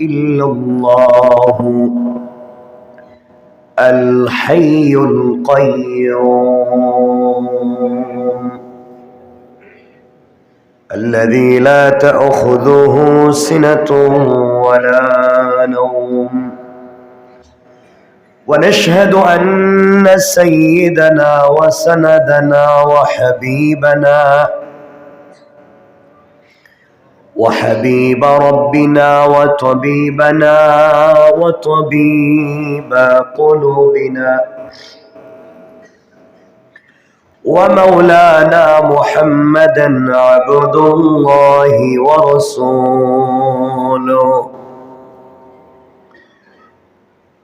إلا الله الحي القيوم الذي لا تأخذه سنة ولا نوم ونشهد أن سيدنا وسندنا وحبيبنا وحبيب ربنا وطبيبنا وطبيب قلوبنا ومولانا محمدا عبد الله ورسوله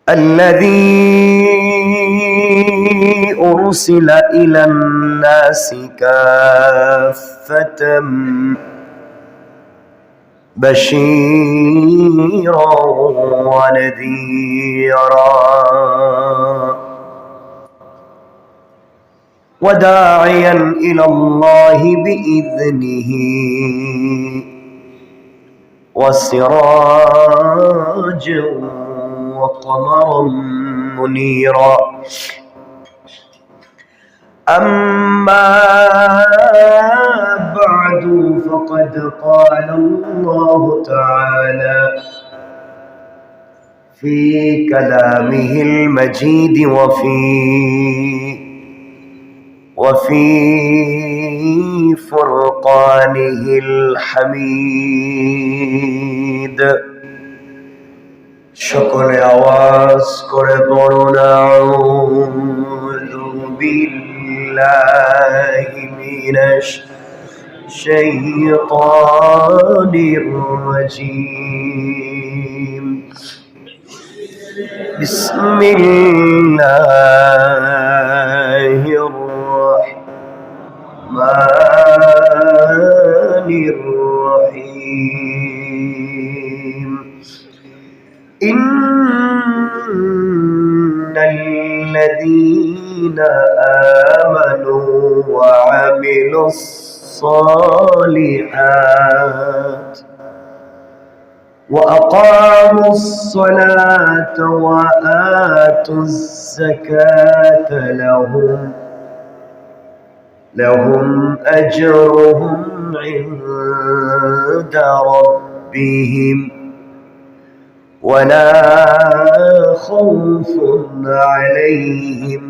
الذي أرسل إلى الناس كافة بشيرا ونذيرا. وداعيا إلى الله بإذنه. وسراجا وقمرا منيرا. أما بعد فقد قال الله تعالى في كلامه المجيد وفي وفي فرقانه الحميد شكر يا واسكر كربون أعوذ بالله بالله من الشيطان الرجيم. بسم الله الرحمن الرحيم. إن الذين الذين آمنوا وعملوا الصالحات وأقاموا الصلاة وآتوا الزكاة لهم لهم أجرهم عند ربهم ولا خوف عليهم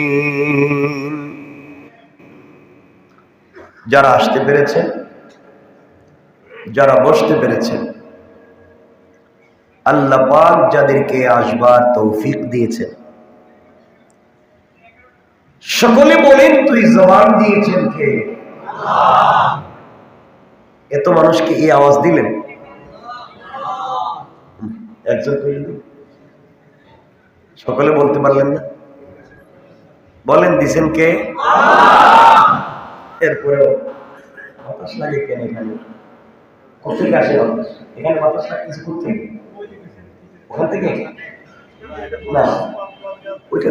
যারা আসতে পেরেছে, যারা বসতে পেরেছে, আল্লাহ পাক যাদেরকে আসবার তৌফিক দিয়েছেন। সকলে বলেন, তুই জবান দিয়েছেন কে? এত মানুষকে এই আওয়াজ দিলেন। একজন সকলে বলতে পারলেন না? বলেন, দিছেন কে? এরপরেও বাতাস লাগে কেন এখানে? বাতাস? এখানে লাগতেছে কোথেকে ওখান থেকে? না। ওইটা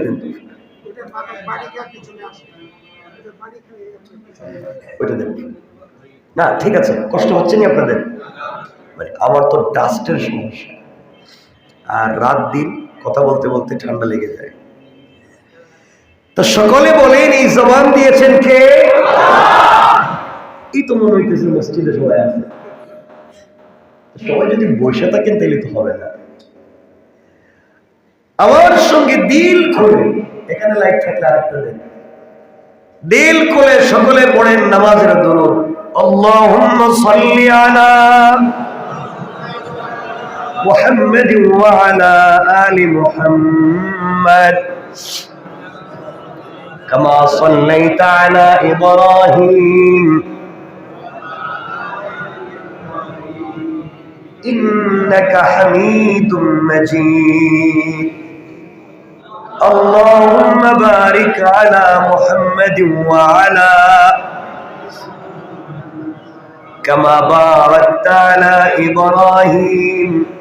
দেন না, ঠিক আছে, কষ্ট হচ্ছে না আপনাদের? মানে আমার তো ডাস্টের সমস্যা। আর রাত দিন কথা বলতে বলতে ঠান্ডা লেগে যায়। তো সকলে বলেন, এই জবান দিয়েছেন কে? এই তো মনে হইতেছে মসজিদে সবাই আছে। সবাই যদি বসে থাকেন তাহলে তো হবে না। আমার সঙ্গে দিল খুলে। এখানে লাইট থাকলে আরেকটা দেন। দিল খুলে, সকলে পড়েন নামাজের দরুদ। আল্লাহুম্মা সাল্লি আলা মুহাম্মাদিন ওয়া আলা আলি كما صليت على إبراهيم. إنك حميد مجيد. اللهم بارك على محمد وعلى كما باركت على إبراهيم.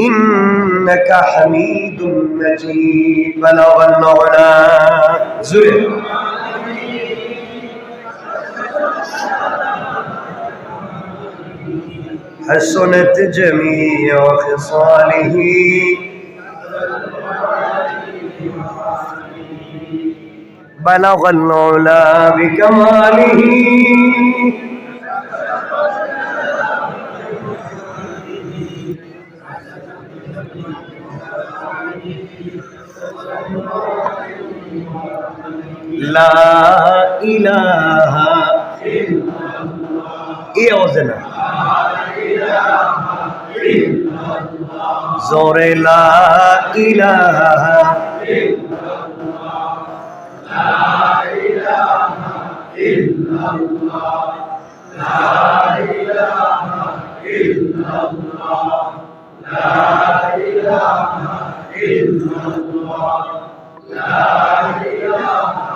إنك حميد مجيد. بلغ العلا زر. حسنت جميع خصاله. بلغ العلا بكماله. লা ইলাহা এই আওয়াজে জোরে লা ইলাহা ইলাহা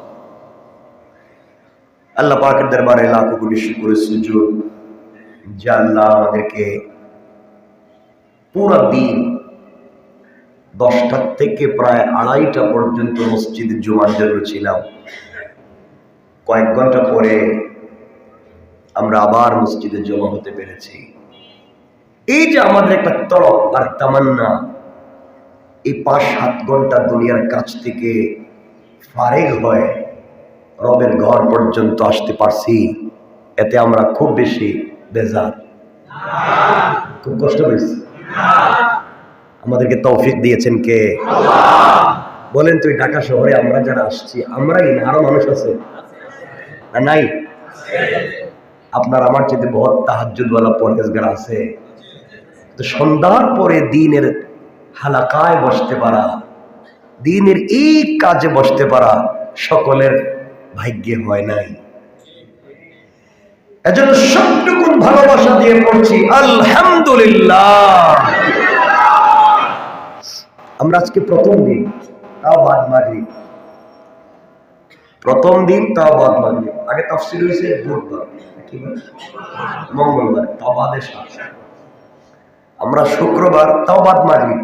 আল্লাহ পাকের দরবারে লাখো কোটি শুকর সুজুদ যে আল্লাহ আমাদেরকে পুরো দিন দশটা থেকে প্রায় আড়াইটা পর্যন্ত মসজিদে জুমার জন্য ছিলাম। কয়েক ঘণ্টা পরে আমরা আবার মসজিদে জমা হতে পেরেছি। এই যে আমাদের একটা তরফ আর তামান্না, এই পাঁচ সাত ঘণ্টা দুনিয়ার কাছ থেকে ফারেক হয়ে। রবের ঘর পর্যন্ত আসতে পারছি। এতে আমরা খুব বেশি বেজার। খুব কষ্ট পেয়েছি। আমাদেরকে তৌফিক দিয়েছেন কে? বলেন তুই ঢাকা শহরে আমরা যারা আসছি, আমরাই না? আরও মানুষ আছে? নাই? আপনার আমার চেয়ে বহুত তাহাজুদওয়ালা পরহেজগার আছে। তো সন্ধ্যার পরে দিনের হালাকায় বসতে পারা, দিনের এই কাজে বসতে পারা সকলের ভাগ্যে হয় নাই। এজন্য সবটুকু ভালোবাসা দিয়ে পড়ছি, আলহামদুলিল্লাহ। আমরা আজকে প্রথম দিন, তাও বাদ মাগরিব। প্রথম দিন, তাও বাদ মাগরিব। আগে তাফসির হয়েছে বুধবার? মঙ্গলবার, তাও বাদে আমরা শুক্রবার, তাও বাদ মাগরিব।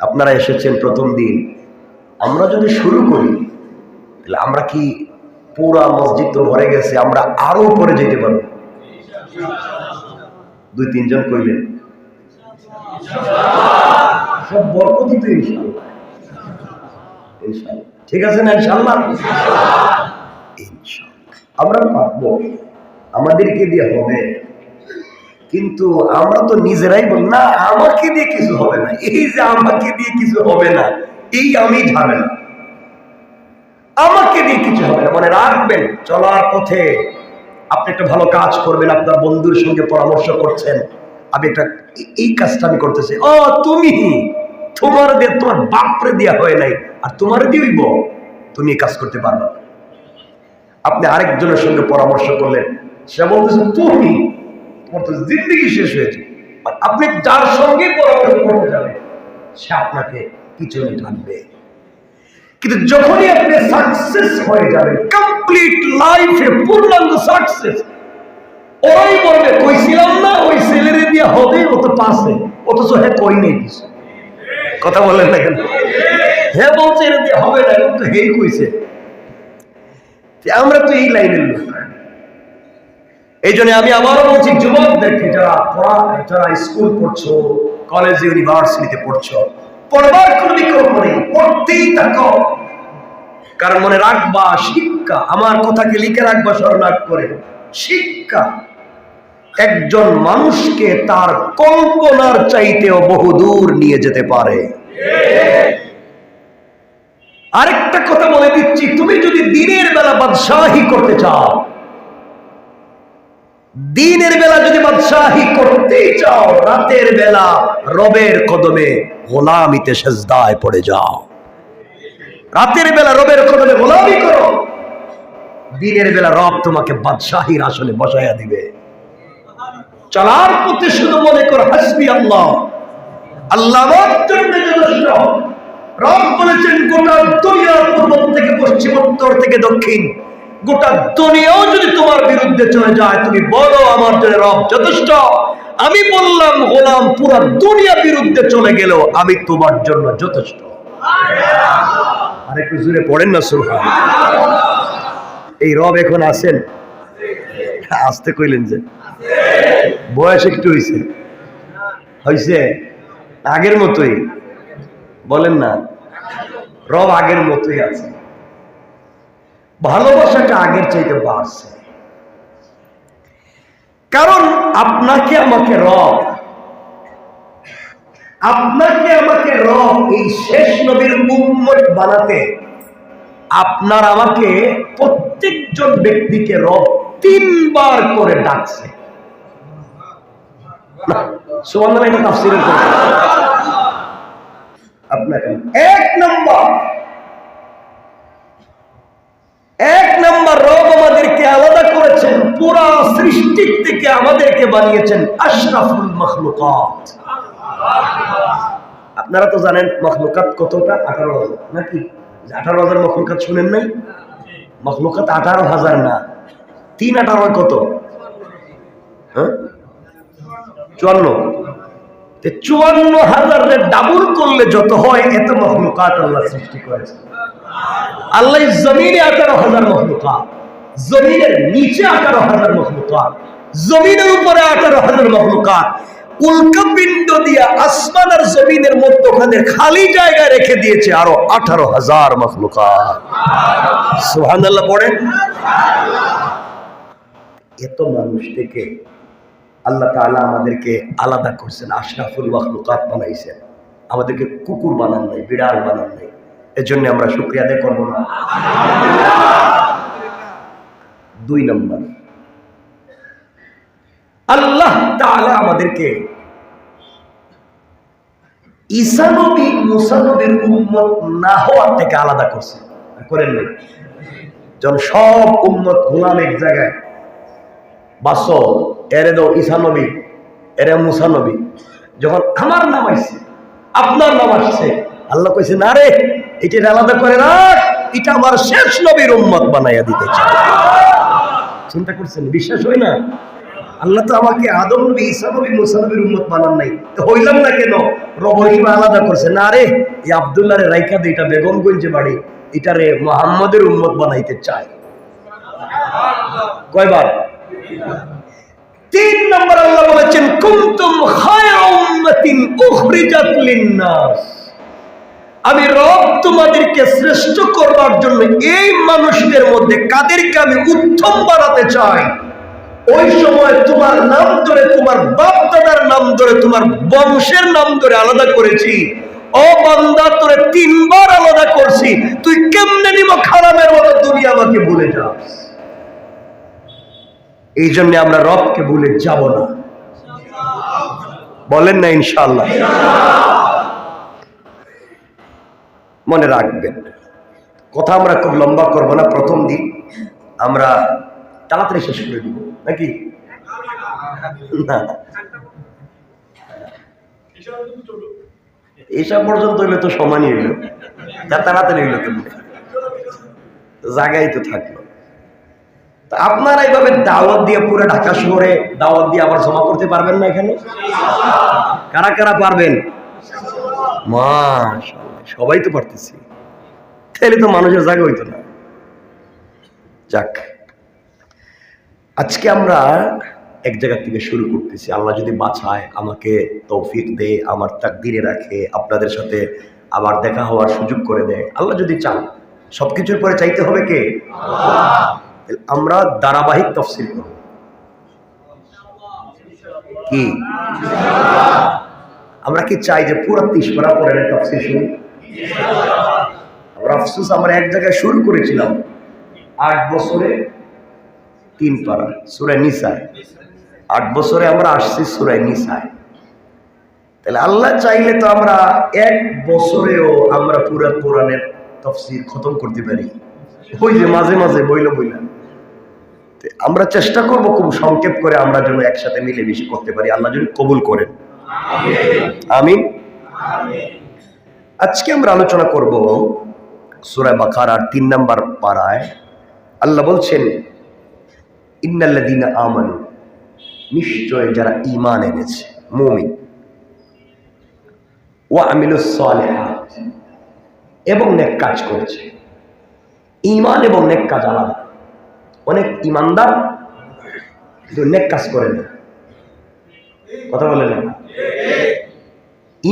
আপনারা এসেছেন প্রথম দিন। আমরা যদি শুরু করি তাহলে আমরা কি পুরা মসজিদ তো ভরে গেছে, আমরা আরও উপরে যেতে পারব? দুই, তিনজন কইলেন সব বরকতই তো ঠিক আছে না ইনশাল্লাহ আমরা পারব। আমাদেরকে দিয়ে হবে। কিন্তু আমরা তো নিজেরাই বল না, আমাকে দিয়ে কিছু হবে না। এই যে আমাকে দিয়ে কিছু হবে না, এই আমি ঝামেলা। আমাকে দিয়ে কিছু হবে না। মানে রাখবেন, চলার পথে আপনি একটা ভালো কাজ করবেন, আপনার বন্ধুর সঙ্গে পরামর্শ করছেন। আমি একটা, এই- কাজটা আমি করতেছি। ও, তুমি, তোমার দিয়ে, তোমার বাপরে দেওয়া হয় নাই, আর তোমার দিইব তুমি কাজ করতে পারবে আপনি আরেকজনের সঙ্গে পরামর্শ করলেন। সে বলতেছে, তুমি, তোমার তো জিন্দগি শেষ হয়েছে। আপনি যার সঙ্গে পরামর্শ করতে যাবেন, সে আপনাকে পিছনে টানবে। কিন্তু যখনই আপনি সাকসেস হয়ে যাবেন কমপ্লিট লাইফে পূর্ণাঙ্গ সাকসেস ওরাই বলবে কইছিলাম না? ওই ছেলেরে দিয়ে হবে ও তো পাশে অথচ হ্যাঁ কই নেই কিছু? কথা বলেন না কেন? হ্যাঁ বলছে এটা দিয়ে হবে না, কিন্তু হেই কইছে। আমরা তো এই লাইনের লোক। এই জন্য আমি আবারও বলছি, যুবকদেরকে যারা পড়া, যারা স্কুল পড়ছো কলেজ ইউনিভার্সিটিতে পড়ছো পড়বার কোনো বিকল্প নেই পড়তেই থাকো। কারণ মনে রাখবা, শিক্ষা। আমার কথাকে লিখে রাখবা স্মরণাগ করে। শিক্ষা। একজন মানুষকে তার কল্পনার চাইতেও বহুদূর নিয়ে যেতে পারে। আরেকটা কথা বলে দিচ্ছি, তুমি যদি দিনের বেলা বাদশাহী করতে চাও দিনের বেলা যদি বাদশাহী করতেই চাও, রাতের বেলা রবের কদমে গোলামিতে সেজদায় পড়ে যাও। রাতের বেলা রবের কদমে গোলামি করো। দিনের বেলা রব তোমাকে বাদশাহীর আসলে বসাইয়া দিবে। চলার পথে শুধু মনে কর, হাসবি আল্লাহ। আল্লাহ রব বলেছেন, গোটা দুনিয়ার পূর্ব থেকে পশ্চিম, উত্তর থেকে দক্ষিণ। গোটা দুনিয়াও যদি তোমার বিরুদ্ধে চলে যায়, তুমি বলো আমার জন্য রব যথেষ্ট। আমি বললাম, গোলাম, পুরা দুনিয়া বিরুদ্ধে চলে গেল আমি তোমার জন্য যথেষ্ট। জুড়ে পড়েন না সুরহা এই রব এখন আছেন? আসতে কইলেন যে। বয়স একটু হয়েছে হয়েছে আগের মতোই। বলেন না, রব আগের মতোই আছে। ভালোবাসাটা আগের চাইতে বাড়ছে। কারণ আপনাকে আমাকে রব, আপনাকে আমাকে রব এই শেষ নবীর উম্মত বানাতে আপনার আমাকে প্রত্যেকজন ব্যক্তিকে রব তিনবার করে ডাকছে। তাফসীরের আপনাকে এক নম্বর এক নম্বর রব আমাদেরকে আলাদা করেছেন, পুরা সৃষ্টির থেকে আমাদেরকে বানিয়েছেন আশরাফুল মখলুকাত। আপনারা তো জানেন মখলুকাত কতটা? আঠারো হাজার, নাকি? আঠারো হাজার মখলুকাত শুনেন নাই? মখলুকাত আঠারো হাজার না। তিন আঠারো কত? হ্যাঁ? চুয়ান্ন। চুয়ান্ন হাজারের ডাবল করলে যত হয়, এত মখলুকাত আল্লাহ সৃষ্টি করেছে আল্লাহ জমিনে আঠারো হাজার মখলুকাত, জমিনের নিচে আঠারো হাজার মখলুকাত, জমিনের উপরে আঠারো হাজার মখলুকাত। উল্কাপিণ্ড দিয়া জমিনের মধ্যখানে খালি জায়গায় রেখে দিয়েছে আরও আঠারো হাজার আল্লাহ এত মানুষ থেকে আল্লাহ আমাদেরকে আলাদা করছেন, আশরাফুল মখলুকাত বানাইছেন। আমাদেরকে কুকুর বানান নাই, বিড়াল বানান নাই। এজন্য আমরা শুক্রিয়া আদায় করব না। দুই নম্বর, আল্লাহ তাআলা আমাদেরকে ঈসা নবী, মুসা নবীর না হওয়ার থেকে আলাদা করছে। করেন যখন সব গোলাম এক জায়গায়, বাস, এরে ঈসা নবী, এরে মুসা নবী, যখন আমার নাম আসছে আপনার নাম আসছে, আল্লাহ কইছে, না রে এটা আলাদা করে রাখ, এটা আমার শেষ নবীর উম্মত বানাইয়া দিতে চায় চিন্তা করছেন, বিশ্বাস হয় না? আল্লাহ তো আমাকে আদম নবী, ঈসা নবী, মুসা নবীর উম্মত বানান নাই। তো হইলাম না কেন? রব হিসেবে আলাদা করছে। না রে, এই আবদুল্লাহ রে রাইখা দে, এটা বেগমগঞ্জে বাড়ি। এটা রে মোহাম্মদের উম্মত বানাইতে চায় কয়বার? তিন নম্বর আল্লাহ বলেছেন, কুনতুম খায়রা উম্মাতিন উখরিজাত লিন-নাস। আমি রব তোমাদেরকে শ্রেষ্ঠ করবার জন্য এই মানুষদের মধ্যে কাদেরকে আমি উত্তম বানাতে চাই? ওই সময় তোমার নাম ধরে, তোমার বাপ দাদার নাম ধরে, তোমার বংশের নাম ধরে আলাদা করেছি। ও বান্দা, তোরে তিনবার আলাদা করছি। তুই কেমনে নিব খারাপের মতো তুমি আমাকে ভুলে যাস? এই জন্য আমরা রবকে ভুলে যাব না। বলেন না ইনশাল্লাহ মনে রাখবেন। কথা আমরা খুব লম্বা করব না, প্রথম দিন আমরা তাড়াতাড়ি শেষ করে দিব, নাকি? এসব পর্যন্ত হইলে তো সমানই হইল তা তাড়াতাড়ি হইল কেমন জায়গায় তো থাকল। তা আপনারা এইভাবে দাওয়াত দিয়ে পুরো ঢাকা শহরে দাওয়াত দিয়ে আবার জমা করতে পারবেন না এখানে? কারা কারা পারবেন? মা সবাই তো পারতেছি। তাহলে তো মানুষের জায়গা হইতো না। যাক, আজকে আমরা এক জায়গা থেকে শুরু করতেছি। আল্লাহ যদি বাঁচায়, আমাকে তৌফিক দেয় আমার তাকদিরে রাখে, আপনাদের সাথে আবার দেখা হওয়ার সুযোগ করে দেয়। আল্লাহ যদি চান, সবকিছুর পরে চাইতে হবে কে? আমরা ধারাবাহিক তফসিল করব। কি? আমরা কি চাই যে পুরো তিসপাড়া পরে তফসিল শুনি আমরা আমরা এক জায়গায় শুরু করেছিলাম আট বছরে তিন পাড়া সুরায় নিসায়। আট বছরে আমরা আসছি সুরায় নিসায়। তাহলে আল্লাহ চাইলে তো আমরা এক বছরেও আমরা পুরা কোরআনের তফসির খতম করতে পারি। ওই যে মাঝে মাঝে বইল বইলাম আমরা চেষ্টা করব খুব সংক্ষেপ করে আমরা যেন একসাথে মিলে মিশে করতে পারি, আল্লাহ যদি কবুল করেন। আমিন। আজকে আমরা আলোচনা করব সুরায় বাকার আর তিন নম্বর পাড়ায় আল্লাহ বলছেন ইন্নাল্লাদিনা আমানু নিশ্চয় যারা ঈমান এনেছে, মুমিন। ওয়া আমিলুস এবং নেক কাজ করেছে। ইমান এবং নেক কাজ আলাদা। অনেক ইমানদার কিন্তু নেক কাজ করে না। কথা বলে না।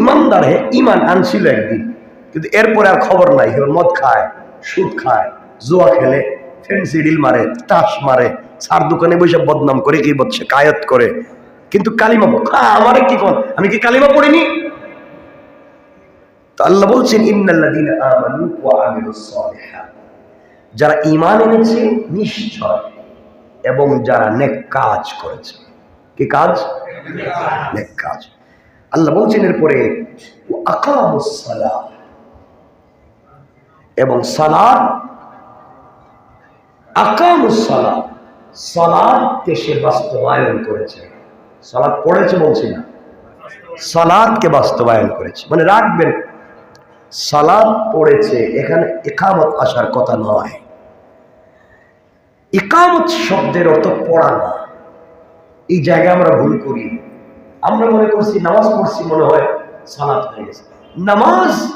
ইমানদার হে ইমান আনছিল একদিন, কিন্তু এরপরে আর খবর নাই। এবার মদ খায়, সুদ খায়, জোয়া খেলে ফেন্সিডিল মারে, তাস মারে, সার দোকানে বসে বদনাম করে কি বলছে কায়ত করে। কিন্তু কালিমা হ্যাঁ আমারে কি কোন আমি কি কালিমা পড়িনি? তো আল্লাহ বলছেন সালিহাত যারা ইমান এনেছে, নিশ্চয়, এবং যারা নেক কাজ করেছে। কি কাজ? নেক কাজ। আল্লাহ বলছেন এরপরে এবং সালাদ, আকামুস সালাহ। সালাদকে সে বাস্তবায়ন করেছে। সালাদ পড়েছে বলছি না। সালাদকে বাস্তবায়ন করেছে। মানে রাখবেন, সালাদ পড়েছে, এখানে একামত আসার কথা নয়। ইকামত শব্দের অর্থ পড়া না এই জায়গায় আমরা ভুল করি। আমরা মনে করছি নামাজ পড়ছি মনে হয় সালাত হয়ে গেছে। নামাজ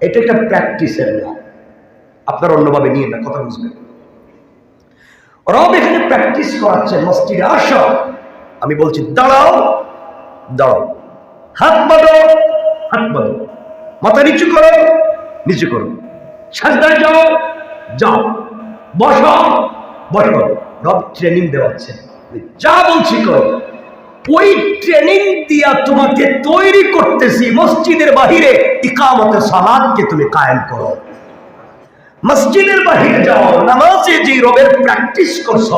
এটা একটা প্র্যাকটিসের নাম আপনার অন্যভাবে নিয়ে না, কথা বুঝবেন। রব এখানে প্র্যাকটিস করাচ্ছেন মসজিদে আসো। আমি বলছি, দাঁড়াও দাঁড়াও। হাত বাঁধো হাত বাঁধো। মাথা নিচু করো নিচু করো। সাজদায় যাও যাও। বসো বসো। রব ট্রেনিং দেওয়াচ্ছে। যা বলছি করো। ওই ট্রেনিং দিয়া তোমাকে তৈরি করতেছি। মসজিদের বাহিরে ইকামতে সালাদকে তুমি কায়েম করো। মসজিদের বাহিরে যাও, নামাজে যে রবের প্র্যাকটিস করছ,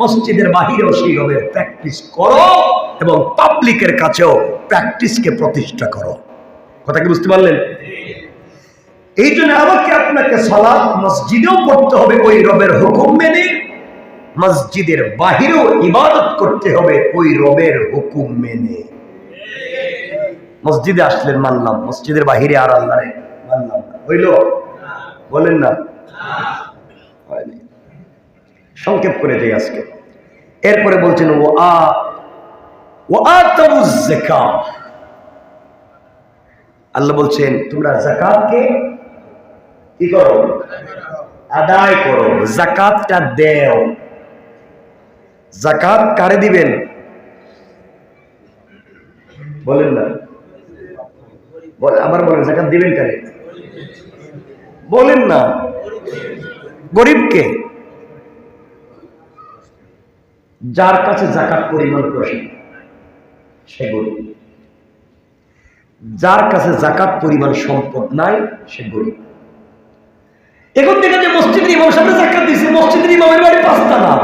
মসজিদের বাহিরেও সেই রবের প্র্যাকটিস করো এবং পাবলিকের কাছেও প্র্যাকটিসকে প্রতিষ্ঠা করো। কথা কি বুঝতে পারলেন? এই জন্য আমাকে আপনাকে সালাদ মসজিদেও পড়তে হবে, ওই রবের হুকুম মেনে মসজিদের বাহিরেও ইবাদত করতে হবে, ওই রবের হুকুম মেনে। মসজিদে আসলেন মানলাম, মসজিদের বাহিরে আর আল্লাহ মানলাম হইল? বলেন না? সংক্ষেপ করে যাই আজকে। এরপরে বলছেন ও আ ও আল্লাহ বলছেন, তোমরা জাকাতকে কি করো? আদায় করো জাকাতটা দেও। জাকাত কারে দিবেন? বলেন না। আবার বলেন, জাকাত দিবেন কারে? বলেন না। গরিবকে যার কাছে জাকাত পরিমাণ প্রশ্ন সে গরিব। যার কাছে জাকাত পরিমাণ সম্পদ নাই, সে গরিব। এখন দেখা যায় মসজিদের ইমাম সামনে জাকাত দিছে, মসজিদের ইমামের বাড়ি পাঁচটা না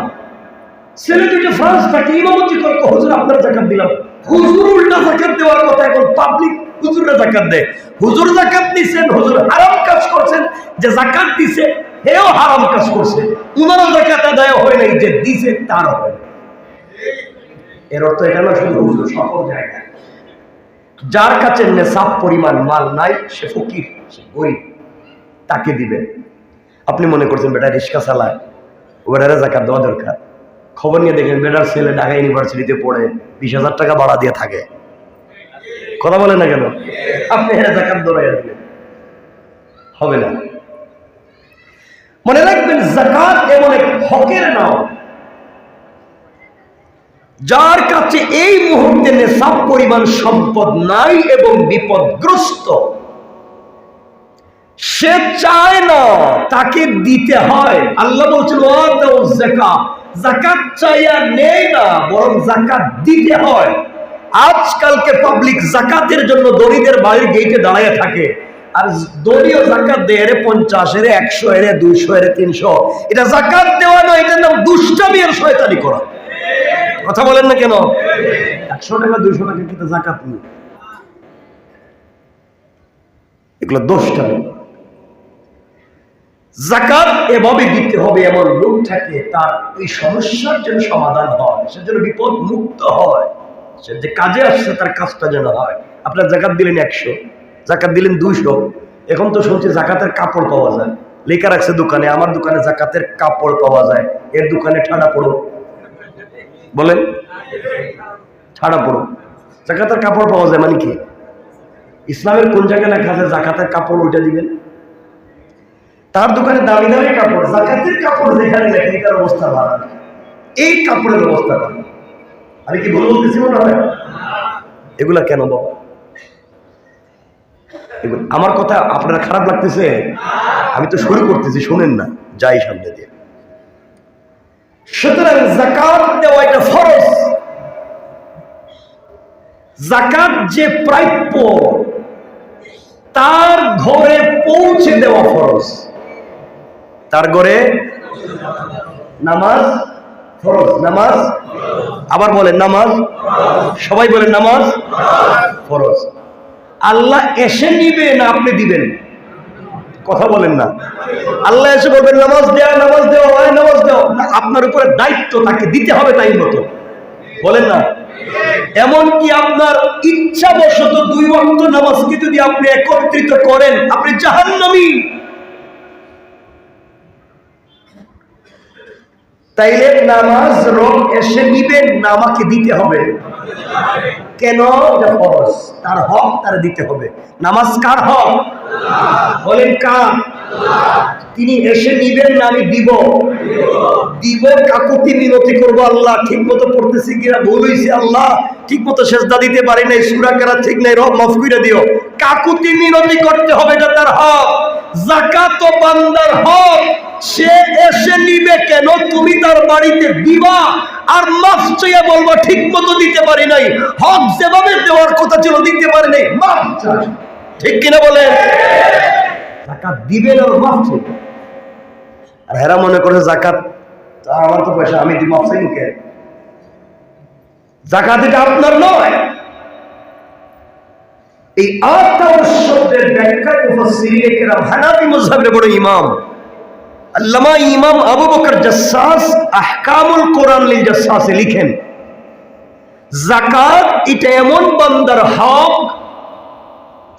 ছেলে দুটো ফ্রান্স থাকে ইমামতি করে হুজুর, আপনার জাকাত দিলাম। হুজুর উল্টা জাকাত দেওয়ার কথা এখন পাবলিক জাকাত দেয়। হুজুর জাকাত দিচ্ছেন হুজুর হারাম কাজ করছেন, যে জাকাত দিছে, হেও হারাম কাজ করছে। উনারও জাকাত আদায় হয় নাই, যে দিছে হয় এর অর্থ এটা না শুধু হুজুর সকল জায়গায় যার কাছে নেশাব পরিমাণ মাল নাই, সে ফকির, সে গরিব, তাকে দিবেন। আপনি মনে করছেন, বেটা রিক্সা চালায় ওটারে জাকাত দেওয়া দরকার। খবর নিয়ে দেখেন, বেটার ছেলে ঢাকা ইউনিভার্সিটিতে পড়ে, বিশ হাজার টাকা ভাড়া দিয়ে থাকে। কথা বলেন না কেন? আপনি জাকাত দৌড়াইয়া দিলেন হবে না। মনে রাখবেন, জাকাত এমন এক হকের নাম যার কাছে এই মুহূর্তে নেশাব পরিমাণ সম্পদ নাই এবং বিপদগ্রস্ত, সে চায় না, তাকে দিতে হয়। আল্লাহ বলছিল জাকাত চাইয়া নেই না, বরং জাকাত দিতে হয়। আজকালকে পাবলিক জাকাতের জন্য দরিদের বাড়ির গেটে দাঁড়ায় থাকে। আর দলীয় জাকাত দেয় এরে পঞ্চাশ, এরে একশো, এরে দুইশো, এরে তিনশো। এটা জাকাত দেওয়া নয়, এটার নাম দুষ্টামি আর শয়তানি করা। কথা বলেন না কেন? একশো টাকা, দুইশো টাকা কিন্তু জাকাত নেই। এগুলো দোষটামি। জাকাত এভাবে দিতে হবে এমন লোক থাকে তার এই সমস্যার যেন সমাধান হয়। সে যেন বিপদ মুক্ত হয়। সে যে কাজে আসছে, তার কাজটা যেন হয়। আপনার জাকাত দিলেন একশো জাকাত দিলেন দুইশো। এখন তো শুনছি জাকাতের কাপড় পাওয়া যায়। লেখা রাখছে দোকানে, আমার দোকানে জাকাতের কাপড় পাওয়া যায়। এর দোকানে ঠাডা পড়ো। বলেন? ছাড়া পড়ো। জাকাতের কাপড় পাওয়া যায় মানে কি? ইসলামের কোন জায়গায় লেখা আছে জাকাতের কাপড় ওইটা দিবেন? তার দোকানে দামি দামি কাপড়, জাকাতের কাপড় যেখানে লেখে এটার অবস্থা ভালো। এই কাপড়ের অবস্থা ভালো। আমি কি ভুল বলতেছি মনে হয়? এগুলা কেন বাবা? আমার কথা আপনার খারাপ লাগতেছে? আমি তো শুরু করতেছি, শুনেন না, যাই সামনে দিয়ে। সুতরাং জাকাত দেওয়া এটা ফরজ। জাকাত যে প্রাপ্য, তার ঘরে পৌঁছে দেওয়া ফরজ। তার ঘরে নামাজ ফরজ নামাজ আবার বলেন নামাজ সবাই বলেন নামাজ ফরজ। আল্লাহ এসে নিবে না আপনি দিবেন। কথা বলেন না। আল্লাহ এসে বলবেন নামাজ দেওয়া নামাজ দেওয়া হয় নামাজ দেওয়া না, আপনার উপরে দায়িত্ব তাকে দিতে হবে তাই মতো। বলেন না। এমনকি আপনার ইচ্ছাবশত দুই ওয়াক্ত নামাজকে যদি আপনি একত্রিত করেন আপনি জাহান্নামী। তাইলে নামাজ রব এসে নিবেন না আমাকে দিতে হবে। কেন? তার হক তার দিতে হবে। নামাজ কার হক? বলেন কার? তিনি এসে নিবেন না, আমি দিব। দিব কাকুতি মিনতি করব, আল্লাহ ঠিক মতো পড়তেছি কিনা, ভুল হয়েছে আল্লাহ ঠিক মতো সেজদা দিতে পারি নাই, সুরা কেরা ঠিক নাই, রব মাফ করে দিও। কাকুতি মিনতি করতে হবে, এটা তার হক। জাকাত বান্দার হক। সে এসে নিবে কেন? তুমি তার বাড়িতে দিবা আর মাফ চাইয়া বলব, ঠিক মতো দিতে পারি নাই। হক যেভাবে দেওয়ার কথা ছিল, দিতে পারি নাই। ঠিক কিনা বলে দিবেন আর মাফ আর হেরা মনে করে, জাকাত আমার তো পয়সা, আমি দিব জাকাত এটা আপনার নয়। এই শব্দের ব্যাখ্যায় মুফাসসিরিনে কেরাম, হানাফি মাযহাবের বড় ইমাম। আল্লামা ইমাম আবু বকর জাসসাস আহকামুল কোরআন লিল জাসসাসে লিখেন, জাকাত এটা এমন বান্দার হক,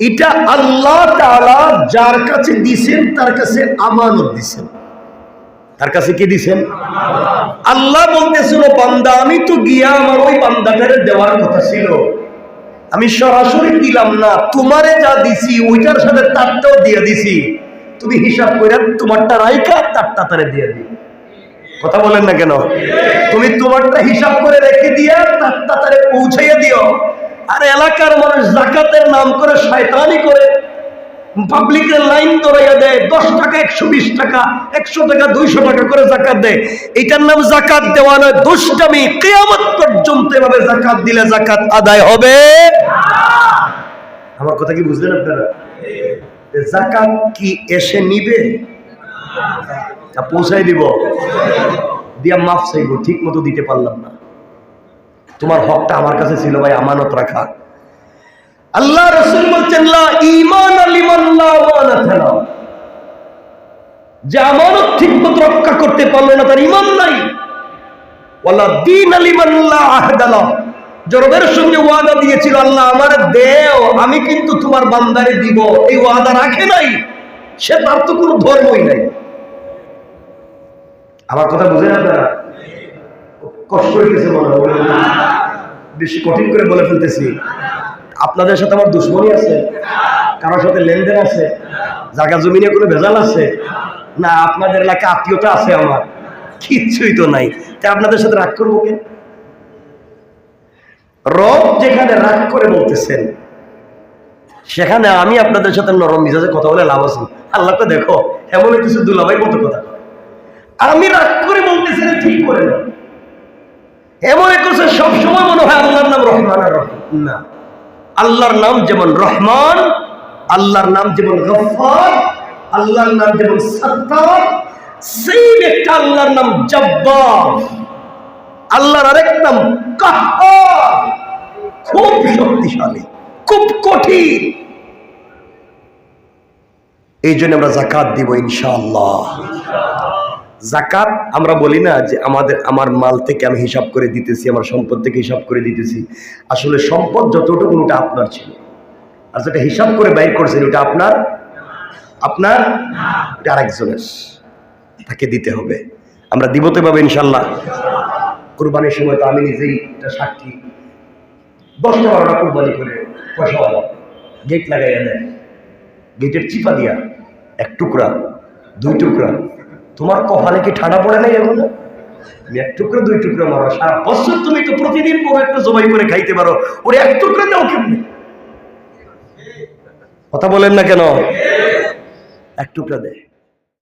এটা আল্লাহ তাআলা যার কাছে দিছেন, তার কাছে আমানত দিছেন। তার কাছে কি দিছেন? আল্লাহ বলতেছিল, বান্দা, আমি তো গিয়া আমার ওই বান্দাটারে দেওয়ার কথা ছিল। আমি সরাসরি দিলাম না, তোমারে যা দিছি, ওইটার সাথে তারটাও দিয়ে দিছি। তুমি হিসাব করে তোমারটা রাইখা তারটা তারে দিয়ে দিই কথা বলেন না কেন? তুমি তোমারটা হিসাব করে রেখে দিয়া তারটা তারে পৌঁছাইয়া দিও। আর এলাকার মানুষ জাকাতের নাম করে শয়তানি করে পাবলিকের লাইন দৌড়াইয়া দেয়, দশ টাকা, একশো বিশ টাকা, একশো টাকা, দুইশো টাকা করে জাকাত দেয়। এটার নাম জাকাত দেওয়া নয়, দুষ্টামি। কেয়ামত পর্যন্ত এভাবে জাকাত দিলে জাকাত আদায় হবে আমার কথা কি বুঝলেন আপনারা? জাকাত কি এসে নিবে? তা পৌঁছাই দিব। দিয়া মাফ চাইব ঠিক মতো দিতে পারলাম না। তোমার হকটা আমার কাছে ছিল ভাই, আমানত রাখা। আল্লাহ রসুল বলছেন। যে আমানত ঠিক মতো রক্ষা করতে পারল না, তার ইমান নাই। ওয়ালা দিন আলিমান লা আহদা লাহু। জরবের সঙ্গে ওয়াদা দিয়েছিল, আল্লাহ, আমার দেও, আমি কিন্তু তোমার বান্দারে দিব। এই ওয়াদা রাখে নাই। সে তার তো কোনো ধর্মই নাই। আমার কথা বুঝেন আপনারা? কষ্ট হইতেছে বেশি কঠিন করে বলে ফেলতেছি। আপনাদের সাথে আমার দুশ্মনী আছে, কারোর সাথে লেনদেন আছে জায়গা জমিনে কোনো ভেজাল আছে? না, আপনাদের এলাকা আত্মীয়তা আছে আমার। কিচ্ছুই তো নাই। তাই আপনাদের সাথে রাগ করব কেন? রব যেখানে রাগ করে বলতেছেন, সেখানে আমি আপনাদের সাথে নরম মিজাজে কথা বলে লাভ আছে। আল্লাহটা দেখো এমন কিছু দুলাভাই মতো কথা আমি রাগ করে বলতেছি ঠিক করে না এমন করছে সবসময় মনে হয় আল্লাহর নাম রহমান আর রহিম। না। আল্লাহর নাম যেমন রহমান, আল্লাহর নাম যেমন গফফার, আল্লাহর নাম যেমন সত্তার সেই একটা আল্লাহর নাম জব্বার। আল্লাহর আরেক নাম কাহ্হার খুব শক্তিশালী, খুব কঠিন। এই জন্য আমরা জাকাত দিব ইনশাআল্লাহ। জাকাত আমরা বলি না যে আমাদের, আমার মাল থেকে আমি হিসাব করে দিতেছি, আমার সম্পদ থেকে হিসাব করে দিতেছি। আসলে সম্পদ যতটুকু, ওটা আপনার ছিল। আর যেটা হিসাব করে বাইর করছেন, ওটা আপনার? আপনার? ওটা আরেকজনের। তাকে দিতে হবে। আমরা দিব তো পাবো ইনশাল্লাহ কোরবানির সময় তো আমি নিজেই সাক্ষী। দশটা বারোটা কোরবানি করে পয়সাওয়ালা গেট লাগাইয়া দেয় গেটের চিপা দিয়া এক টুকরা, দুই টুকরা। তোমার কপালে কি ঠাডা পড়ে নাই এখন? তুমি এক টুকরা, দুই টুকরা মারো। সারা বছর তুমি তো প্রতিদিন কোনো একটা জবাই করে খাইতে পারো। ওরে এক টুকরা দাও কেমনি? কথা বলেন না কেন? এক টুকরা দে।